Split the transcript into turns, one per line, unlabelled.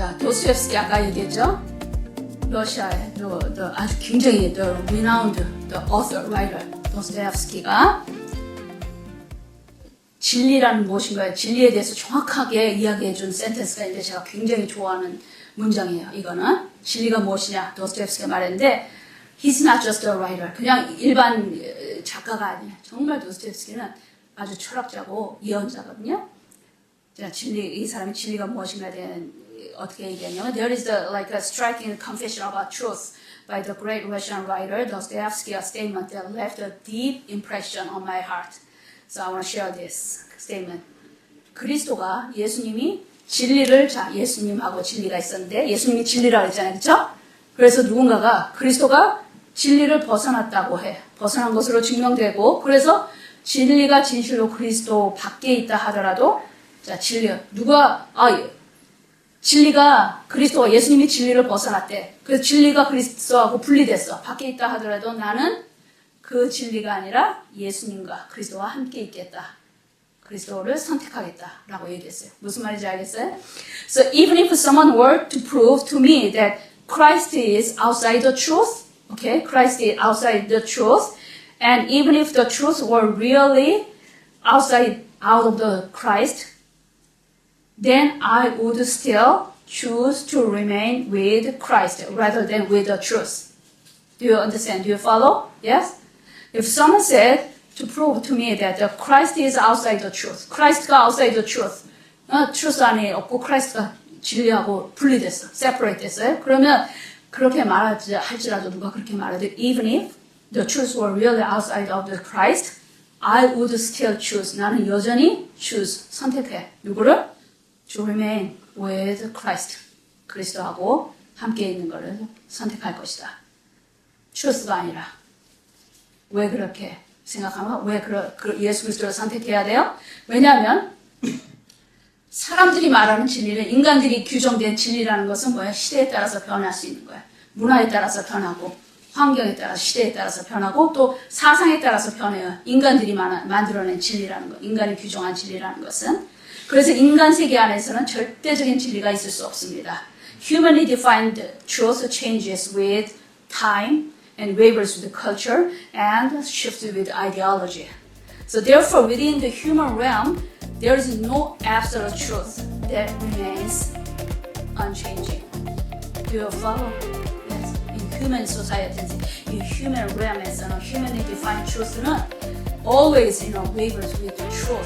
자, 도스토옙스키 아까 얘기했죠? 러시아의 또, 또 아주 굉장히 the renowned the author, writer 도스토옙스키가 진리라는 무엇인가요? 진리에 대해서 정확하게 이야기해준 센텐스가 있는데 제가 굉장히 좋아하는 문장이에요. 이거는 진리가 무엇이냐 도스토옙스키가 말했는데 He's not just a writer. 그냥 일반 어, 작가가 아니에요. 정말 도스토옙스키는 아주 철학자고 예언자거든요. 자, 진리 이 사람이 진리가 무엇인가에 대한 어떻게 얘기하냐면 there is a, like a striking confession about truth by the great Russian writer Dostoevsky, a statement that left a deep impression on my heart. So I want to share this statement. 그리스도가 예수님이 진리를 자 예수님하고 진리가 있었는데 예수님이 진리라고 했잖아요, 그렇죠? 그래서 누군가가 그리스도가 진리를 벗어났다고 해 벗어난 것으로 증명되고 그래서 진리가 진실로 그리스도 밖에 있다 하더라도 자 진리 누가 아 예. 진리가 그리스도가 예수님이 진리를 벗어났대. 그래서 진리가 그리스도하고 분리됐어. 밖에 있다 하더라도 나는 그 진리가 아니라 예수님과 그리스도와 함께 있겠다. 그리스도를 선택하겠다라고 얘기했어요. 무슨 말인지 알겠어요? So even if someone were to prove to me that Christ is outside the truth, okay, Christ is outside the truth, and even if the truth were really outside out of the Christ, then I would still choose to remain with Christ rather than with the truth. Do you understand? Do you follow? Yes? If someone said to prove to me that the Christ is outside the truth, Christ가 outside the truth, 어, truth 안에 없고 Christ가 진리하고 분리됐어, separate 됐어요. 그러면 그렇게 말하지 할지라도 누가 그렇게 말해도 even if the truth were really outside of the Christ, I would still choose. 나는 여전히 choose 선택해. 누구를? To remain with Christ. 그리스도하고 함께 있는 것을 선택할 것이다. truth가 아니라. 왜 그렇게 생각하면 왜 그러, 그 예수 그리스도를 선택해야 돼요? 왜냐하면 사람들이 말하는 진리는 인간들이 규정된 진리라는 것은 뭐야? 시대에 따라서 변할 수 있는 거야. 문화에 따라서 변하고 환경에 따라 시대에 따라서 변하고 또 사상에 따라서 변해요. 인간들이 만- 만들어낸 진리라는 거, 인간이 규정한 진리라는 것은 그래서 인간 세계 안에서는 절대적인 진리가 있을 수 없습니다. Humanly defined truth changes with time and wavers with culture and shifts with ideology. So therefore, within the human realm, there is no absolute truth that remains unchanging. Do you follow? Yes. In human society, in human realm에서는 humanly defined truth는 always, you know, wavers with the truth.